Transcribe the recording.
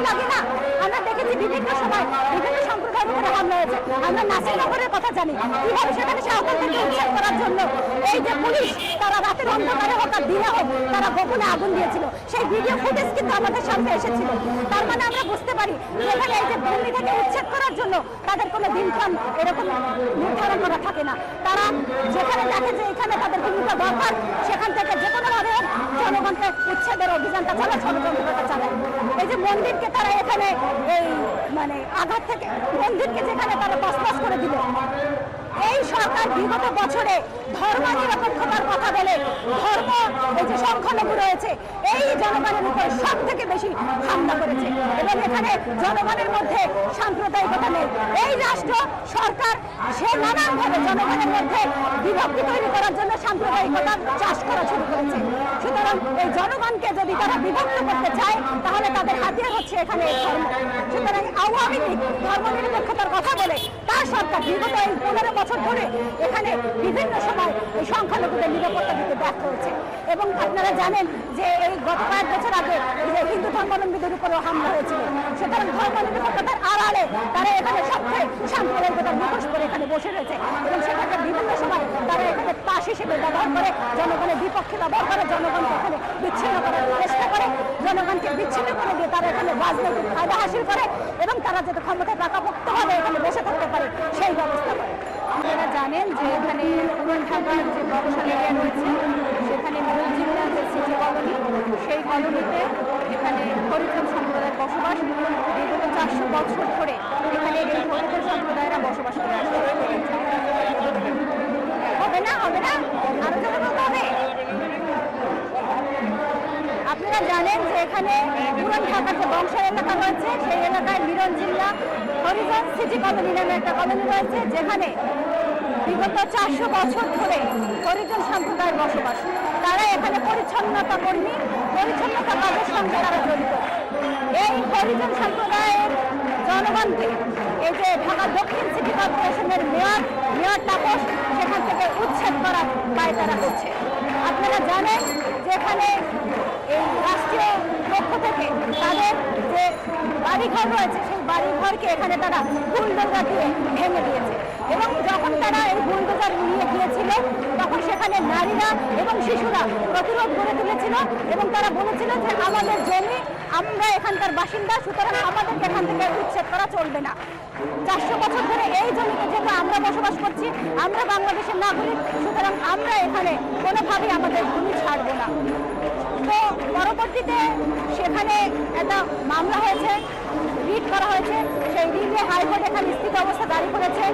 ভয় লাগে না। আমরা দেখেছি বিভিন্ন সময় বিভিন্ন সম্প্রদায়ের উপরে হামলা হয়েছে আমরা কথা জানি। কীভাবে সেখানে করার জন্য এই যে পুলিশ, তারা রাতের অন্ধকারে হোক আর দিনে হোক, তারা গোপনে আগুন দিয়েছিল। সেই ভিডিও ফুটেজ কিন্তু আমাদের সামনে এসেছিল। তার মানে আমরা বুঝতে পারি যেখানে এই যে উচ্ছেদ করার জন্য তাদের কোনো দিনক্ষণ এরকম নির্ধারণ করা থাকে না। তারা যেখানে দেখে যে এখানে তাদের ভূমিকা দরকার, সেখান থেকে যে কোনোভাবে জনগণকে উচ্ছেদের অভিযানটা যে মন্দিরকে তারা এখানে এই মানে আঘাত থেকে, মন্দিরকে যেখানে তারা বসবাস করে দিল। এই সরকার বিগত বছরে ধর্ম নিরপেক্ষতার কথা বলে ধর্ম এই যে সংখ্যালঘু রয়েছে, এই জনগণের উপর সব থেকে বেশি হামলা করেছে। এখানে জনগণের মধ্যে সাম্প্রদায়িকতা নেই। এই রাষ্ট্র সরকার সে নানানভাবে জনগণের মধ্যে বিভক্তি তৈরি করার জন্য সাম্প্রদায়িকতা চাষ করা শুরু করেছে। সুতরাং এই জনগণকে যদি তারা বিভক্ত করতে চায়, তাহলে তাদের হাতিয়ার হচ্ছে এখানে সুতরাং আওয়ামী লীগ ধর্মনিরপেক্ষতার কথা বলে সরকার বিগত এই পনেরো বছর ধরে এখানে বিভিন্ন সময় এই সংখ্যালঘুদের নিরাপত্তা দিতে ব্যর্থ হয়েছে। এবং আপনারা জানেন যে এই গত কয়েক বছর আগে যে হিন্দু ধর্মাবলম্বীদের উপরেও হামলা হয়েছিল, সুতরাং ধর্ম নিরপেক্ষতার আড়ালে তারা এখানে সবচেয়ে সাম্প্রদায়িকতার মুখোশ করে এখানে বসে রয়েছে। এবং সেটাকে বিভিন্ন সময় তারা এখানে তাস হিসেবে ব্যবহার করে জনগণের বিপক্ষে ব্যবহার করে, জনগণকে এখানে বিচ্ছিন্ন করার চেষ্টা করে, জনগণকে বিচ্ছিন্ন করে দিয়ে তারা এখানে রাজনৈতিক ফায়দা হাসিল করে এবং তারা যাতে ক্ষমতায় পাকাপোক্তভাবে এখানে বসে থাকতে পারে সেই ব্যবস্থা করে আপনারা জানেন যে এখানে পুরান ঢাকার যে গবেষণা এরিয়া রয়েছে, সেখানে মরুজিল্লা যে সিটি কলোনি সেই কলোনিতে এখানে হরিজন সম্প্রদায়ের বসবাস বিগত চারশো বছর ধরে এখানে এই হরিজন সম্প্রদায়েরা বসবাস করে আসছে। হবে না হবে না? আরও জোরে হবে? আপনারা জানেন যে এখানে পুরান ঢাকার যে বংশের এলাকা রয়েছে, সেই এলাকায় মিরন জিল্লা হরিজন সিটি কলোনি নামে একটা কলোনি রয়েছে, যেখানে বিগত চারশো বছর ধরে হরিজন সম্প্রদায়ের বসবাস। তারা এখানে পরিচ্ছন্নতা কর্মী, পরিচ্ছন্নতা কাজের সঙ্গে তারা জড়িত। এই হরিজন সম্প্রদায়ের জনগণকে এই যে ঢাকা দক্ষিণ সিটি কর্পোরেশনের মেয়র মেয়র তাপস, সেখান থেকে উচ্ছেদ করার দায় তারা করছে। আপনারা জানেন যে এখানে এই রাষ্ট্রীয় পক্ষ থেকে তাদের যে বাড়িঘর রয়েছে, সেই বাড়িঘরকে এখানে তারা বুলডোজার দিয়ে ভেঙে দিয়েছে। এবং যখন তারা বুলডোজার নিয়ে গিয়েছিল। তখন সেখানে নারীরা এবং শিশুরা প্রতিরোধ করে তুলেছিল এবং তারা বলেছিল যে আমাদের জমি, আমরা এখানকার বাসিন্দা, সুতরাং আমাদেরকে এখান থেকে উচ্ছেদ করা চলবে না। চারশো বছর ধরে এই জমিতে যেহেতু আমরা বসবাস করছি, আমরা বাংলাদেশের নাগরিক, সুতরাং আমরা এখানে কোনোভাবেই আমাদের ভূমি ছাড়বো না। তো পরবর্তীতে সেখানে একটা মামলা হয়েছে, রিট করা হয়েছে। সেই রিটে হাইকোর্ট এখানে স্থিত অবস্থা জারি করেছে।